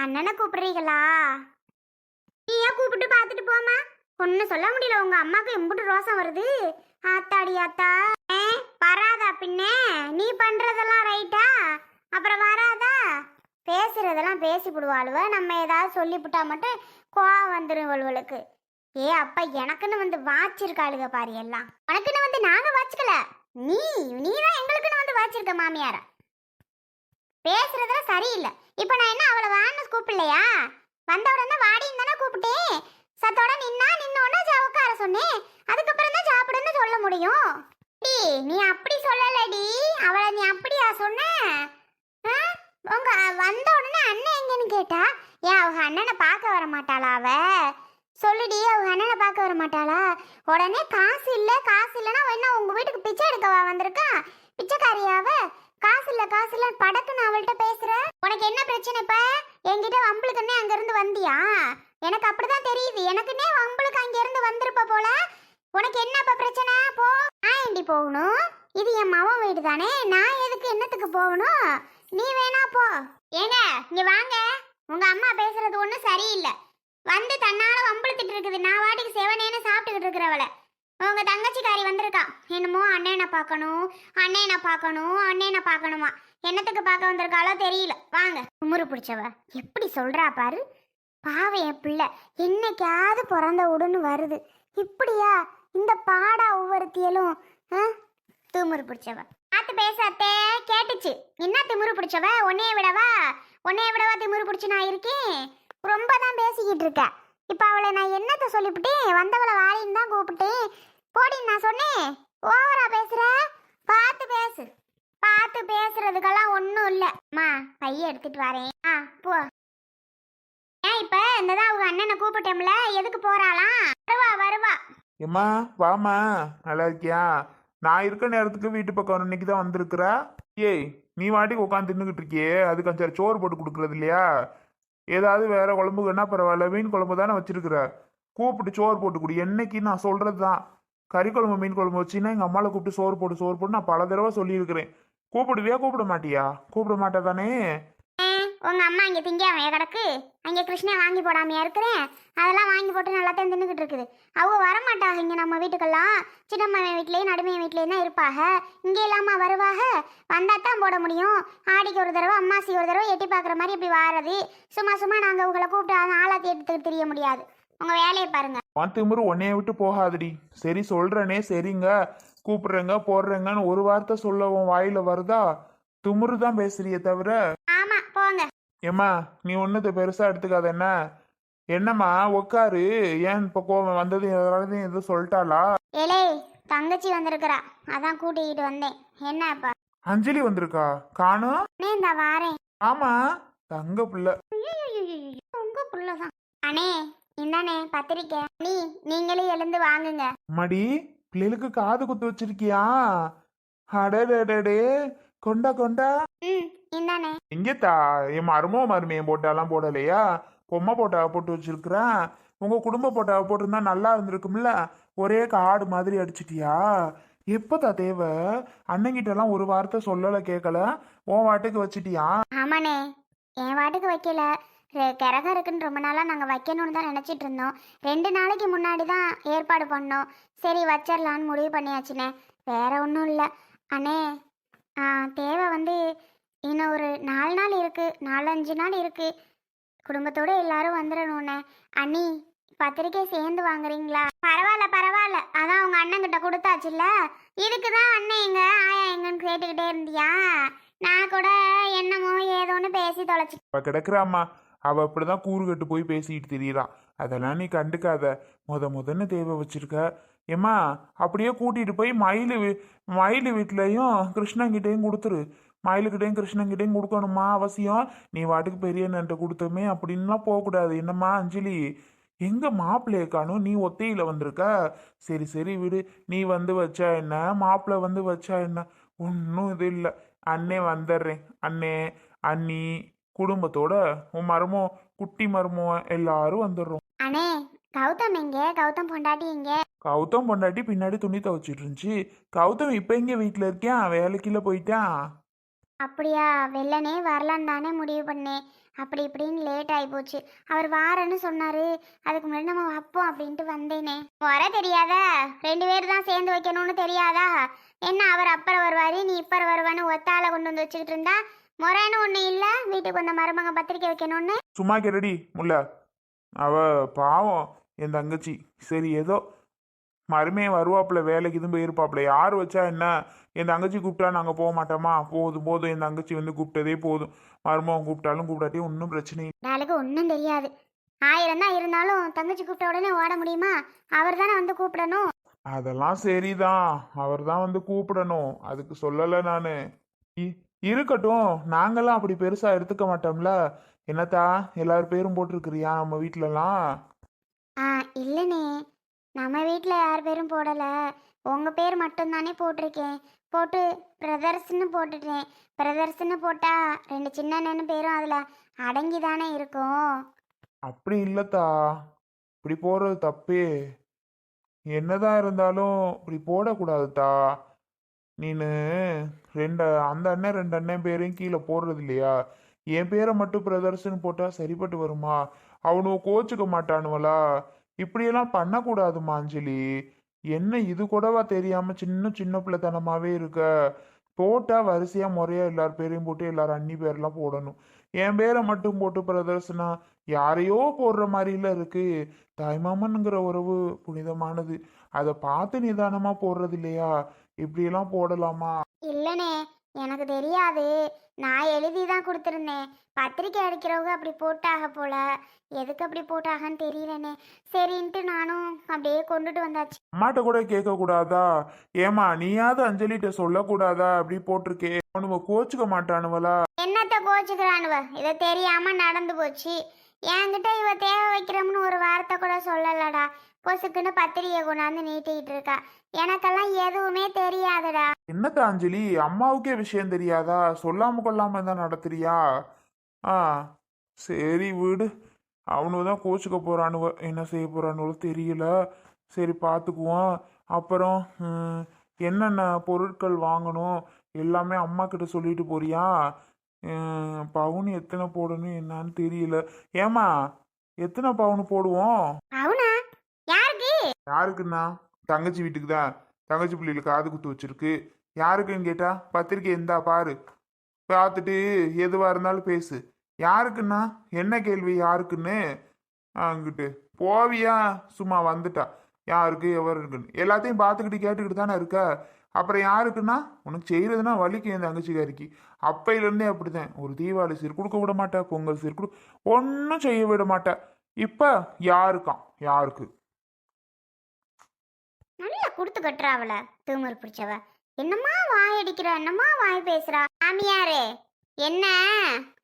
அண்ணனை கூப்பிடுறீங்களா? ஏன் கூப்பிட்டு பார்த்துட்டு போமா ஒன்னும் சொல்ல முடியல. உங்க அம்மாக்கு எம்புட்டு ரோசம் வருது. ஆத்தாடி ஆத்தா. ஏ வராதா பின்னே? நீ பண்றதெல்லாம் ரைட்டா? அப்புறம் வராதா? பேசுறதெல்லாம் பேசி விடுவாளுவ நம்ம ஏதாவது சொல்லிவிட்டா மட்டும் கோவம் வந்துடும் இவளுவளுக்கு ஏ அப்பா எனக்குன்னு வந்து வாச்சிருக்காளுக பாரு எல்லாம். உனக்குன்னு வந்து நாங்க வாச்சிக்கல நீ நீ தான் எங்களுக்குன்னு வந்து வாச்சிருக்க மாமியாரா? பேசுறதுல சரியில்லை. இப்போ நான் என்ன அவளை வான்னு கூப்பிடலையா? வந்த உடனே வாடின்னு தானே கூப்பிட்டேன். சத்தோட நின்னா நின்ன உடனே ஜா உட்கார சொன்னேன். அதுக்கப்புறம் தான் சாப்பிடுன்னு சொல்ல முடியும். டி நீ அப்படி சொல்லலடி. அவளை நீ அப்படியா சொன்ன? ஆ? உங்க வந்த உடனே அண்ணன் எங்கன்னு கேட்டா ஏன் அவங்க அண்ணனை பார்க்க வர மாட்டாளா அவ? சொல்லுடி அவங்க அண்ணனை பார்க்க வர மாட்டாளா? உடனே காசு இல்லை காசு இல்லைன்னா என்ன உங்க வீட்டுக்கு பிச்சை எடுக்கவா வந்திருக்கா? பிச்சைக்காரியாவ காசு இல்ல காசு இல்ல. படக்குன்னு அவள்கிட்ட பேசுற உனக்கு என்ன பிரச்சனை இப்ப? என்கிட்ட வம்பளுக்குன்னே அங்க இருந்து வந்தியா? எனக்கு அப்படிதான் தெரியுது. எனக்குன்னே வம்பளுக்கு அங்க இருந்து வந்திருப்ப போல. உனக்கு என்னப்பா பிரச்சனை? போ. நான் ஏண்டி போகணும்? இது என் மவன் வீடு தானே. நான் எதுக்கு என்னத்துக்கு போகணும்? நீ வேணா போ. ஏங்க இங்க வாங்க. உங்க அம்மா பேசுறது ஒண்ணும் சரியில்லை. வந்து தன்னால வம்பளுத்துட்டு இருக்குது நான் வாட்டிக்கு செவனேன்னு சாப்பிட்டுக்கிட்டு இருக்கிறவளை. உங்க தங்கச்சிக்காரி வந்திருக்கா. என்னமோ அண்ணனை பார்க்கணும் அண்ணனை பார்க்கணும் அண்ணனை பார்க்கணுமா. என்னத்துக்கு பார்க்க வந்திருக்காளோ தெரியல. வாங்க. குமுறு பிடிச்சவ. எப்படி சொல்றா பாரு. பாவம் என் பிள்ளை. என்னைக்காவது பிறந்த உடனே வருது. இப்படியா? இந்த பாடா ஒவ்வொருத்தியலும் ஆ? பிடிச்சவ. பார்த்து பேசாத்தே கேட்டுச்சு. என்ன திமுரு பிடிச்சவ? உன்னைய விடவா? உன்னைய விடவா திமுரு பிடிச்சு நான் இருக்கேன். ரொம்ப தான் பேசிக்கிட்டு இருக்கேன் இப்போ அவளை நான் என்னத்த சொல்லிவிட்டேன் வந்தவளை வாரின்னு தான் கூப்பிட்டேன். போடின்னு நான் சொன்னேன். ஓவரா பேசுற? பார்த்து பேசு. பார்த்து பேசுறதுக்கெல்லாம் ஒன்றும் இல்லை. அம்மா பைய எடுத்துட்டு வரேன். ஆ போ. ஏன் இப்போ? இந்த தான் அவங்க அண்ணனை கூப்பிட்டோம்ல? எதுக்கு போறாளாம் வருவா வருவா. எம்மா வாமா நல்லா இருக்கியா? நான் இருக்க நேரத்துக்கு வீட்டு பக்கம் இன்னைக்கு தான் வந்திருக்கிற. ஏய் நீ வாட்டிக்கு உட்காந்து தின்னுக்கிட்டு இருக்கியே. அதுக்கு அஞ்சாறு சோறு போட்டு கொடுக்குறது இல்லையா? ஏதாவது வேற குழம்புக்குன்னா பரவாயில்ல? மீன் குழம்பு தானே வச்சிருக்கிற கூப்பிட்டு சோறு போட்டு கொடு. என்னைக்கு நான் சொல்றது தான். கறி குழம்பு மீன் குழம்பு வச்சுன்னா எங்கள் அம்மாவை கூப்பிட்டு சோறு போட்டு சோறு போட்டு நான் பல தடவை சொல்லியிருக்கிறேன். கூப்பிடுவியா கூப்பிட மாட்டியா? கூப்பிட மாட்டா தானே? உங்க அம்மா இங்கே திங்காமையா கிடக்கு அங்கே கிருஷ்ணா வாங்கி போடாமையா இருக்கிறேன் அதெல்லாம் வாங்கி போட்டு நல்லா தான் தின்னுக்கிட்டு இருக்குது. அவங்க வரமாட்டாங்க இங்கே நம்ம வீட்டுக்கெல்லாம். சின்னம்மா வீட்லேயும் நடுமைய வீட்லேயும் தான் இருப்பாக. இங்கே இல்லாமல் வருவாக? வந்தால் தான் போட முடியும். ஆடிக்கு ஒரு தடவை அம்மாசி ஒரு தடவை எட்டி பார்க்குற மாதிரி இப்படி வாரது. சும்மா சும்மா நாங்கள் உங்களை கூப்பிட்டு ஆளாத்தி எடுத்துக்கிட்டு தெரிய முடியாது. உங்க வேலையை பாருங்க. உன் உன்னைய விட்டு போகாதடி. சரி சொல்றேனே சரிங்க. கூப்பிடுறேங்க போடுறேங்கன்னு ஒரு வார்த்தை சொல்ல உன் வாயில வருதா? துமுறு தான் பேசுறியே தவிர ஏம்மா நீ ஒன்றத்தை பெருசா எடுத்துக்காத என்ன என்னம்மா உக்காரு. ஏன் இப்போ கோவம் வந்தது? எதாவது எதுவும் சொல்லிட்டாளா? ஏலே தங்கச்சி வந்திருக்கிறா. அதான் கூட்டிக்கிட்டு வந்தேன். என்னப்பா? அஞ்சலி வந்திருக்கா? காணும்? அண்ணே இந்த வாரேன். ஆமா தங்க பிள்ளை. உங்க புள்ளதான் அண்ணே இந்தானே பத்திரிக்கை நீ நீங்களே எழுந்து வாங்குங்க மடி பிள்ளைகளுக்கு காது குத்து வச்சிருக்கியா அடடடடே கொண்டா கொண்டா இந்தானே. எங்கேத்தா? என் மருமோ மருமையன் போட்டாலாம் போடலையா? பொம்மை போட்டாவை போட்டு வச்சிருக்கிறேன். உங்க குடும்ப போட்டாவை போட்டிருந்தா நல்லா இருந்திருக்கும்ல? ஒரே காடு மாதிரி அடிச்சிட்டியா? எப்பதா தேவை? அண்ணங்கிட்டலாம் ஒரு வார்த்தை சொல்லலை கேட்கல உன் வாட்டுக்கு வச்சிட்டியா? ஆமாண்ணே. என் வாட்டுக்கு வைக்கல. ரெ- கிரகம் இருக்குன்னு ரொம்ப நாளாக நாங்கள் வைக்கணும்னு தான் நினச்சிட்டு இருந்தோம். ரெண்டு நாளைக்கு முன்னாடி தான் ஏற்பாடு பண்ணோம். சரி வச்சிடலான்னு முடிவு பண்ணியாச்சுண்ணே. வேற ஒன்றும் இல்லை. அண்ணே ஆ, தேவை வந்து இன்னும் ஒரு நாலு நாள் இருக்குது நாலஞ்சு நாள் இருக்குது குடும்பத்தோடு எல்லாரும் வந்துடணுண்ணே அண்ணி பத்திரிக்கை சேர்ந்து வாங்குறீங்களா? பரவாயில்ல பரவாயில்ல. அதான் உங்கள் அண்ணங்கிட்ட கொடுத்தாச்சுல்ல? இதுக்கு தான் அண்ணன் எங்க ஆயா எங்கன்னு கேட்டுக்கிட்டே இருந்தியா? நான் கூட என்னமோ ஏதோன்னு பேசி தொலைச்சி அவ கிடக்குறாம்மா. அவ அப்படிதான் கூறு கட்டு போய் பேசிக்கிட்டு திரியிறான் அதெல்லாம் நீ கண்டுக்காத. முத முதன்னு தேவை வச்சிருக்க. ஏம்மா அப்படியே கூட்டிட்டு போய் மயில் வீ- மயில் வீட்லயும் கிருஷ்ணங்கிட்டையும் கொடுத்துரு. மயிலுக்கிட்டையும் கிருஷ்ணங்கிட்டையும் கொடுக்கணுமா அவசியம்? நீ வாட்டுக்கு பெரிய நன்ட்ட கொடுத்தோமே அப்படின்லாம் போகக்கூடாது. என்னம்மா அஞ்சலி? எங்க மாப்பிள்ளைய காணும்? நீ ஒத்தையில வந்திருக்க? சரி சரி விடு. நீ வந்து வச்சா என்ன? மாப்பிள்ளை வந்து வச்சா என்ன? ஒன்றும் இது இல்லை. அண்ணே வந்துடுறேன். அண்ணே அண்ணி குடும்பத்தோட உன் மருமோ குட்டி மருமோ எல்லாரும் வந்துடுறோம். அண்ணே கௌதம் எங்க? கௌதம் பொண்டாட்டி எங்க? கௌதம் பொண்டாட்டி பின்னாடி துணி துவைச்சிட்டு இருந்துச்சு. கௌதம் இப்போ எங்க வீட்டில் இருக்கியான் வேலைக்குள்ள போயிட்டான் அப்படியா? வெள்ளனே வரலான்னு தானே முடிவு பண்ணேன் அப்படி இப்படின்னு லேட் ஆகி போச்சு. அவர் வாரன்னு சொன்னாரு. அதுக்கு முன்னாடி நம்ம வைப்போம் அப்படின்ட்டு வந்தேனே. வர தெரியாதா? ரெண்டு பேர் தான் சேர்ந்து வைக்கணும்னு தெரியாதா? என்ன அவர் அப்புறம் வருவாரு நீ இப்போ வருவான்னு ஒத்தால கொண்டு வந்து வச்சுக்கிட்டு இருந்தா? முறைன்னு ஒண்ணு இல்லை? வீட்டுக்கு வந்த மருமக பத்திரிக்கை வைக்கணும்னு? சும்மா கெரடி முல்ல. அவ பாவம் என் தங்கச்சி. சரி ஏதோ மறுமையை வருவாப்புல வேலைக்கு இதுவும் போயிருப்பாப்புல. யார் வச்சா என்ன? என் தங்கச்சி கூப்பிட்டா நாங்கள் போக மாட்டோமா? போதும் போதும். என் தங்கச்சி வந்து கூப்பிட்டதே போதும். மருமகன் கூப்பிட்டாலும் கூப்பிட்டாட்டி ஒன்றும் பிரச்சனை இல்லை. நாளுக்கு ஒன்றும் தெரியாது. ஆயிரம் தான் இருந்தாலும் தங்கச்சி கூப்பிட்ட உடனே ஓட முடியுமா? அவர் தானே வந்து கூப்பிடணும். அதெல்லாம் சரிதான். அவர் தான் வந்து கூப்பிடணும். அதுக்கு சொல்லலை நான். இருக்கட்டும். நாங்கெல்லாம் அப்படி பெருசாக எடுத்துக்க மாட்டோம்ல. என்னத்தா? எல்லார் பேரும் போட்டிருக்கிறியா நம்ம வீட்டிலலாம் ஆ இல்லைண்ணே நம்ம வீட்டில் யார் பேரும் போடலை. உங்கள் பேர் மட்டும்தானே போட்டிருக்கேன். போட்டு பிரதர்ஸ்னு போட்டுட்டேன். பிரதர்ஸ்னு போட்டால் ரெண்டு சின்ன அண்ணன் பேரும் அதில் அடங்கி தானே இருக்கும். அப்படி இல்லத்தா. இப்படி போடுறது தப்பே. என்னதான் இருந்தாலும் இப்படி போடக்கூடாதுத்தா. நீனு ரெண்டு அந்த அண்ணன் ரெண்டு அண்ணன் பேரையும் கீழே போடுறது இல்லையா? என் பேரை மட்டும் பிரதர்ஸ்னு போட்டால் சரிப்பட்டு வருமா? அவனு கோச்சுக்க மாட்டானுவலா இப்படியெல்லாம் பண்ணக்கூடாதுமா அஞ்சலி. என்ன இது கூடவா தெரியாம சின்ன சின்ன பிள்ளைத்தனமாவே இருக்க? போட்டா வரிசையா முறையா எல்லார் பேரையும் போட்டு எல்லாரும் அண்ணி பேர்லாம் போடணும். என் பேரை மட்டும் போட்டு பிரதர்சனா? யாரையோ போடுற மாதிரில இருக்கு. தாய்மாமனுங்கிற உறவு புனிதமானது. அதை பார்த்து நிதானமா போடுறது இல்லையா? இப்படியெல்லாம் போடலாமா? இல்லனே எனக்கு தெரியாது. நான் எழுதி தான் கொடுத்துருந்தேன். பத்திரிக்கை அடிக்கிறவங்க அப்படி போட்டாக போல. எதுக்கு அப்படி போட்டாகன்னு தெரியலண்ணே சரின்ட்டு நானும் அப்படியே கொண்டுட்டு வந்தாச்சு. அம்மாட்ட கூட கேட்க கூடாதா? ஏமா நீயாவது அஞ்சலிட்ட சொல்லக்கூடாதா? அப்படி போட்டிருக்கே. அவனுவ கோச்சுக்க மாட்டானுவலா? என்னத்த கோச்சுக்கிறானுவ? இதை தெரியாம நடந்து போச்சு. என்கிட்ட இவ தேவை வைக்கிறோம்னு ஒரு வார்த்தை கூட சொல்லலடா. பொசுக்குன்னு பத்திரிக்கை கொண்டாந்து நீட்டிக்கிட்டு இருக்கா. எனக்கெல்லாம் எதுவுமே தெரியாதுடா. என்னத்த அஞ்சலி? அம்மாவுக்கே விஷயம் தெரியாதா? சொல்லாம கொள்ளாம தான் நடத்துறியா? ஆ சரி வீடு. அவனுவ தான் கோச்சுக்க போறானுவ என்ன செய்ய போறானுவோ தெரியல. சரி பார்த்துக்குவோம் அப்புறம் என்னென்ன பொருட்கள் வாங்கணும்? எல்லாமே அம்மா கிட்ட சொல்லிட்டு போறியா? பவுன் எத்தனை போடணும் என்னன்னு தெரியல. ஏமா எத்தனை பவுன் போடுவோம்? அவனா யாருக்கு? யாருக்குண்ணா தங்கச்சி வீட்டுக்கு தான். தங்கச்சி பிள்ளைகளுக்கு காது குத்து வச்சிருக்கு. யாருக்குன்னு கேட்டா பத்திரிக்கை இருந்தா பாரு. பார்த்துட்டு எதுவாக இருந்தாலும் பேசு. யாருக்குண்ணா என்ன கேள்வி யாருக்குன்னு? அங்கிட்டு போவியா? சும்மா வந்துட்டா. யாருக்கு எவர் இருக்குன்னு எல்லாத்தையும் பார்த்துக்கிட்டு கேட்டுக்கிட்டு தானே இருக்க. அப்புறம் யாருக்குன்னா? உனக்கு செய்யறதுன்னா வலிக்கும் என் தங்கச்சிக்காரிக்கு. அப்பையிலேருந்தே அப்படிதான் ஒரு தீபாவளி சீர் கொடுக்க விட மாட்டேன் பொங்கல் சீர் கொடு ஒன்றும் செய்ய விட மாட்டேன் இப்போ யாருக்காம்? யாருக்கு? நல்லா கொடுத்து கட்டுறா அவள தூமர் பிடிச்சவ. என்னம்மா வாய் அடிக்கிறா? என்னம்மா வாய் பேசுறா? மாமியாரே என்ன?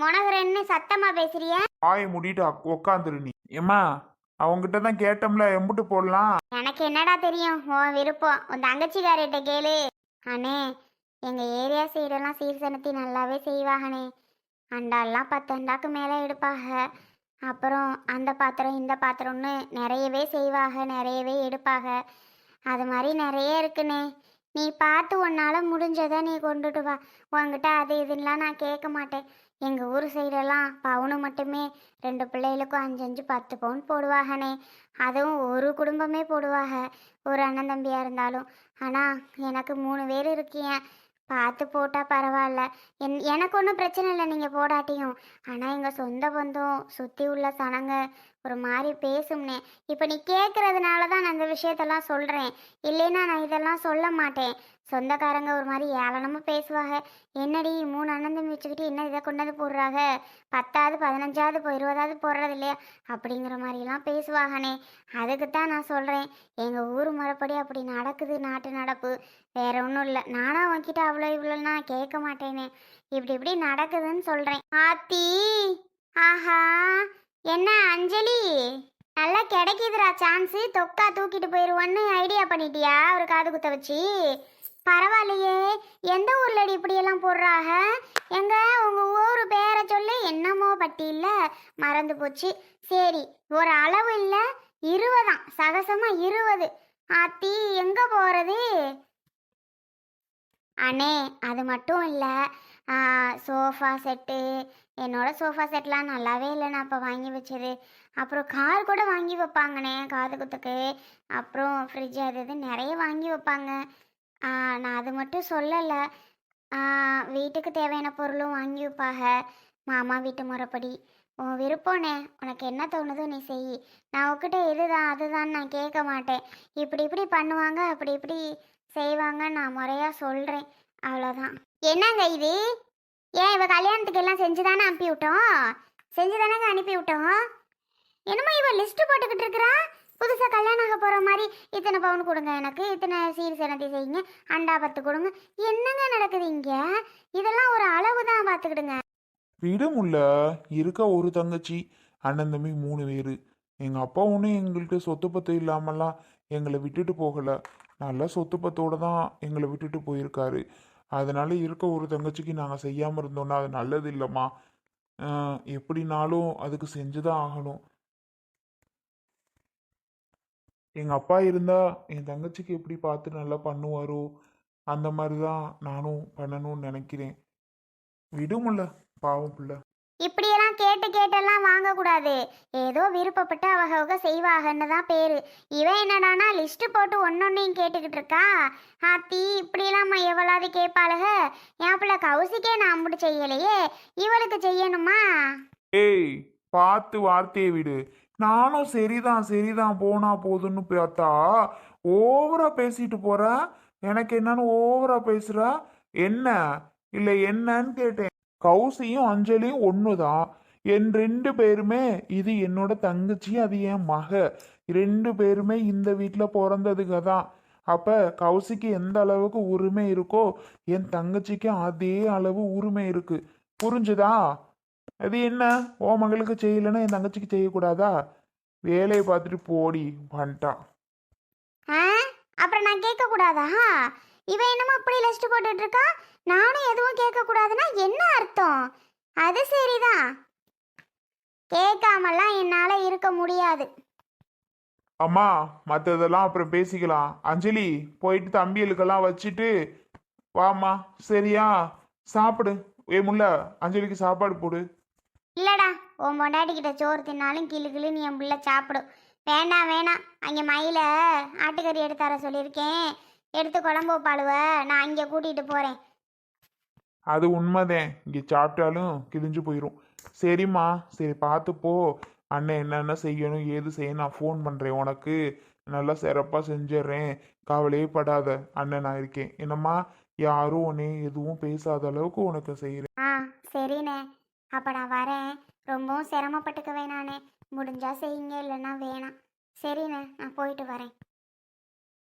முனகுறன்னு சத்தமா பேசுறிய? வாயை மூடிட்டு உக்காந்துரு நீ. ஏம்மா அவங்ககிட்ட தான் கேட்டோம்ல எம்புட்டு போடலாம். எனக்கு என்னடா தெரியும்? உன் விருப்பம். உன் தங்கச்சிக்காரிட்ட கேளு. அண்ணே எங்க ஏரியா சைடெல்லாம் சீர்சனத்தி நல்லாவே செய்வாகண்ணே அண்டாலாம் பத்து அண்டாக்கு மேலே எடுப்பாக அப்புறம் அந்த பாத்திரம் இந்த பாத்திரம்னு நிறையவே செய்வாக நிறையவே எடுப்பாக அது மாதிரி நிறைய இருக்குண்ணே. நீ பார்த்து உன்னால் முடிஞ்சதை நீ கொண்டுட்டு வா. உன்கிட்ட அது இதுலாம் நான் கேட்க மாட்டேன். எங்கள் ஊர் சைடெல்லாம் பவுனு மட்டுமே ரெண்டு பிள்ளைகளுக்கும் அஞ்சு அஞ்சு பத்து பவுன் போடுவாகனே. அதுவும் ஒரு குடும்பமே போடுவாங்க ஒரு அண்ணன் தம்பியாக இருந்தாலும். ஆனால் எனக்கு மூணு பேர் இருக்கேன் பார்த்து போட்டால் பரவாயில்ல. என் எனக்கு ஒன்றும் பிரச்சனை இல்லை நீங்கள் போடாட்டியும். ஆனால் எங்கள் சொந்த பந்தம் சுற்றி உள்ள சனங்க ஒரு மாதிரி பேசும்னே. இப்போ நீ கேட்குறதுனால தான் நான் இந்த விஷயத்தெல்லாம் சொல்கிறேன் இல்லைன்னா நான் இதெல்லாம் சொல்ல மாட்டேன். சொந்தக்காரங்க ஒரு மாதிரி ஏளனமாக பேசுவாங்க. என்னடி மூணு அண்ணன் தம்பி வச்சுக்கிட்டு என்ன இதை கொண்டாந்து போடுறாங்க பத்தாவது பதினஞ்சாவது இப்போ இருபதாவது போடுறது இல்லையா? அப்படிங்கிற மாதிரிலாம் பேசுவாங்கண்ணே அதுக்கு தான் நான் சொல்கிறேன் எங்கள் ஊர் முறைப்படி அப்படி நடக்குது நாட்டு நடப்பு. வேற ஒன்றும் இல்லை. நானும் அவன்கிட்ட அவ்வளோ இவ்வளோன்னா கேட்க மாட்டேனே. இப்படி இப்படி நடக்குதுன்னு சொல்கிறேன் ஆத்தி! ஆஹா! என்ன அஞ்சலி? நல்லா கிடைக்குதுடா சான்ஸு தொக்கா தூக்கிட்டு போயிடுவோன்னு ஐடியா பண்ணிட்டியா? ஒரு காது குத்த வச்சு. பரவாயில்லையே. எந்த ஊர்லடி இப்படியெல்லாம் போடுறாக? எங்க? உங்க ஊர் பேரை சொல்லு. என்னமோ பட்டி இல்லை மறந்து போச்சு. சரி ஒரு அளவு இல்லை. இருபதாம். சகசமா இருபது. ஆத்தி எங்க போறது? அண்ணே அது மட்டும் இல்லை. Sofa set. என்னோட சோஃபா செட்லாம் நல்லாவே இல்லை நான் அப்போ வாங்கி வச்சது. அப்புறம் கார் கூட வாங்கி வைப்பாங்கண்ணே காது குத்துக்கு. அப்புறம் ஃப்ரிட்ஜ் அது இது நிறைய வாங்கி வைப்பாங்க. நான் அது மட்டும் சொல்லலை. வீட்டுக்கு தேவையான பொருளும் வாங்கி வைப்பாங்க. மாமா வீட்டு முறைப்படி. உன் விருப்பம்ண்ணே உனக்கு என்ன தோணுதோ நீ செய். நான் உங்ககிட்ட இதுதான் அதுதான் நான் கேட்க மாட்டேன். இப்படி இப்படி பண்ணுவாங்க அப்படி இப்படி செய்வாங்க நான் முறையாக சொல்கிறேன் அவ்வளோதான் என்னங்க இது? ஏன் இவ கல்யாணத்துக்கு எல்லாம் செஞ்சு தானே அனுப்பி விட்டோம் செஞ்சு தானேங்க அனுப்பி விட்டோம் என்னமோ இவ லிஸ்ட்டு போட்டுக்கிட்டு இருக்கிறா? புதுசாக கல்யாணம் ஆக போகிற மாதிரி. இத்தனை பவுன் கொடுங்க எனக்கு. இத்தனை சீர் சினத்தை செய்யுங்க. அண்டா பத்து கொடுங்க. என்னங்க நடக்குது இங்கே? இதெல்லாம் ஒரு அளவு தான் பார்த்துக்கிடுங்க விடுமுல்ல. இருக்க ஒரு தங்கச்சி அண்ணன் தம்பி மூணு பேர். எங்கள் அப்பா ஒன்றும் எங்கள்கிட்ட சொத்து பத்து இல்லாமலாம் எங்களை விட்டுட்டு போகலை. நல்ல சொத்து தான் எங்களை விட்டுட்டு போயிருக்காரு. அதனால இருக்க ஒரு தங்கச்சிக்கு நாங்கள் செய்யாமல் இருந்தோம்னா அது நல்லது இல்லைம்மா. எப்படினாலும் அதுக்கு செஞ்சு தான் ஆகணும். எங்கள் அப்பா இருந்தால் என் தங்கச்சிக்கு எப்படி பார்த்து நல்லா பண்ணுவாரோ அந்த மாதிரி தான் நானும் பண்ணணும்னு நினைக்கிறேன். விடுமுல்ல பாவம் பிள்ளை. இப்படியெல்லாம் கேட்டு கேட்டெல்லாம் வாங்கக்கூடாது. ஏதோ விருப்பப்பட்டு அவகவக செய்வாகன்னு தான் பேரு. இவன் என்னடானா லிஸ்ட்டு போட்டு ஒன்னொன்னையும் கேட்டுக்கிட்டு இருக்கா? ஹாத்தி இப்படிலாம் எவ்வளவு கேட்பாளுக? என் பிள்ளை கௌசிக்கே நான் அம்புட்டு செய்யலையே. இவளுக்கு செய்யணுமா? ஏய் பார்த்து வார்த்தையை விடு. நானும் சரிதான் சரிதான் போனா போதுன்னு பார்த்தா ஓவரா பேசிட்டு போற? எனக்கு என்னன்னு ஓவரா பேசுற? என்ன? இல்லை என்னன்னு கேட்டேன். கௌசியும் அஞ்சலியும் ஒண்ணுதான். என் ரெண்டு பேருமே இது என்னோட தங்கச்சி அது என் மக. ரெண்டு பேருமே இந்த வீட்டில் பிறந்ததுங்க தான். அப்ப கௌசிக்கு எந்த அளவுக்கு உரிமை இருக்கோ என் தங்கச்சிக்கு அதே அளவு உரிமை இருக்கு. புரிஞ்சுதா? அது என்ன? ஓ மகளுக்கு செய்யலைன்னா என் தங்கச்சிக்கு செய்யக்கூடாதா? வேலையை பார்த்துட்டு போடி வந்துட்டான் ஆ? அப்புறம் நான் கேட்கக்கூடாதா? இவன் என்னமோ அப்படி லிஸ்ட் போட்டுட்டு இருக்கா? நானும் எதுவும் கேட்கக்கூடாதுன்னா என்ன அர்த்தம்? அது சரிதான். கேட்காமலாம் என்னால் இருக்க முடியாது. அம்மா மற்றதெல்லாம் அப்புறம் பேசிக்கலாம். அஞ்சலி போயிட்டு தம்பிகளுக்கெல்லாம் வச்சுட்டு வாம்மா சரியா? சாப்பிடு. ஏ முல்ல அஞ்சலிக்கு சாப்பாடு போடு. இல்லடா உன் பொண்டாட்டிக்கிட்ட சோறு தின்னாலும் கிளு கிளுன்னு என் பிள்ளை சாப்பிடும். வேண்டாம் வேணாம். அங்கே மயில ஆட்டுக்கறி எடுத்து தர சொல்லியிருக்கேன். எடுத்து குழம்பு வைப்பாளுவ. நான் அங்கே கூட்டிகிட்டு போகிறேன் அது உண்மைதான். இங்கே சாப்பிட்டாலும் கிழிஞ்சு போயிடும் சரிம்மா சரி பார்த்துப்போ அண்ணன் என்னென்ன செய்யணும் ஏது செய்யணும் நான் ஃபோன் பண்ணுறேன் உனக்கு. நல்லா சிறப்பாக செஞ்சிடுறேன். கவலையே படாத அண்ணன் நான் இருக்கேன். என்னம்மா யாரும் உன்னே எதுவும் பேசாத அளவுக்கு உனக்கு செய்கிறேன் ஆ சரிண்ணே. அப்போ நான் வரேன். ரொம்பவும் சிரமப்பட்டுக்க வேணாண்ணே முடிஞ்சா செய்யுங்க இல்லைன்னா வேணாம். சரிண்ணே நான் போயிட்டு வரேன்.